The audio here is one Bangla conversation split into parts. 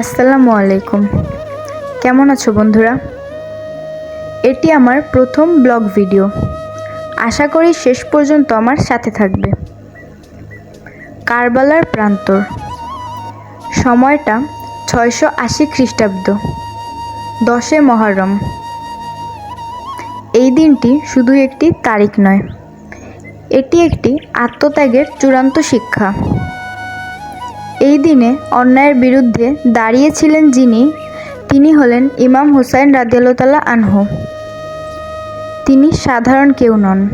আসসালামু আলাইকুম। কেমন আছো বন্ধুরা? এটি আমার প্রথম ব্লগ ভিডিও। আশা করি শেষ পর্যন্ত আমার সাথে থাকবে। কারবালার প্রান্তর। সময়টা ছয়শো আশি খ্রিস্টাব্দ। দশে মহরম। এই দিনটি শুধু একটি তারিখ নয়, এটি একটি আত্মত্যাগের চূড়ান্ত শিক্ষা। এই দিনে অন্যায়ের বিরুদ্ধে দাঁড়িয়েছিলেন যিনি, তিনি হলেন ইমাম হুসাইন রাদিয়াল্লাহ আনহু। তিনি সাধারণ কেউ নন।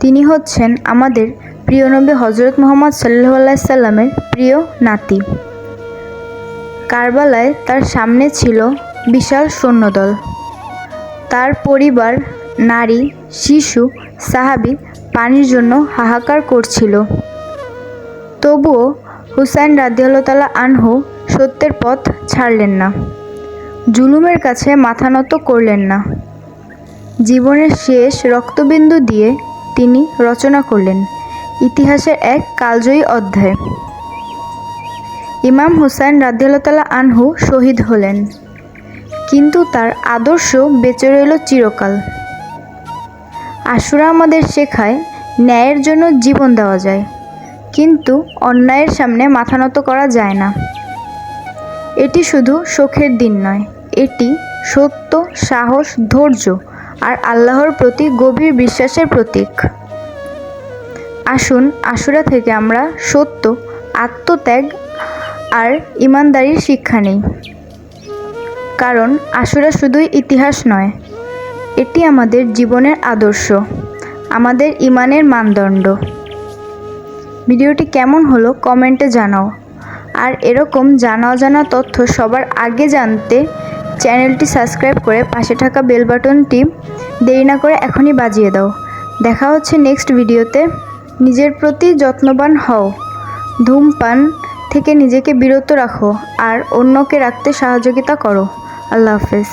তিনি হচ্ছেন আমাদের প্রিয় নবী হজরত মোহাম্মদ সাল্লাহ সাল্লামের প্রিয় নাতি। কারবালায় তার সামনে ছিল বিশাল সৈন্যদল। তার পরিবার, নারী, শিশু, সাহাবি পানির জন্য হাহাকার করছিল। তবুও হুসাইন রাদিয়াল্লাহ আনহু সত্যের পথ ছাড়লেন না। জুলুমের কাছে মাথা নত করলেন না। জীবনের শেষ রক্তবিন্দু দিয়ে তিনি রচনা করলেন, ইতিহাসের এক কালজয়ী অধ্যায়। ইমাম হুসাইন রাদিয়াল্লাহ আনহু শহীদ হলেন, কিন্তু তার আদর্শ বেঁচে রইল চিরকাল। আশুরা আমাদের শেখায় ন্যায়ের জন্য জীবন দেওয়া যায়। কিন্তু অন্যায়ের সামনে মাথা নত করা যায় না। এটি শুধু শোকের দিন নয়, এটি সত্য, সাহস, ধৈর্য আর আল্লাহর প্রতি গভীর বিশ্বাসের প্রতীক। আসুন আশুরা থেকে আমরা সত্য, আত্মত্যাগ আর ইমানদারির শিক্ষা নেই। কারণ আশুরা শুধুই ইতিহাস নয়, এটি আমাদের জীবনের আদর্শ, আমাদের ইমানের মানদণ্ড। ভিডিওটি কেমন হলো কমেন্টে জানাও। আর এরকম জানা অজানা তথ্য সবার আগে জানতে চ্যানেলটি সাবস্ক্রাইব করে পাশে থাকা বেল বাটনটি দেরি না করে এখনই বাজিয়ে দাও। দেখা হচ্ছে নেক্সট ভিডিওতে। নিজের প্রতি যত্নবান হও। ধূমপান থেকে নিজেকে বিরত রাখো আর অন্যকে রাখতে সহযোগিতা করো। আল্লাহ হাফেজ।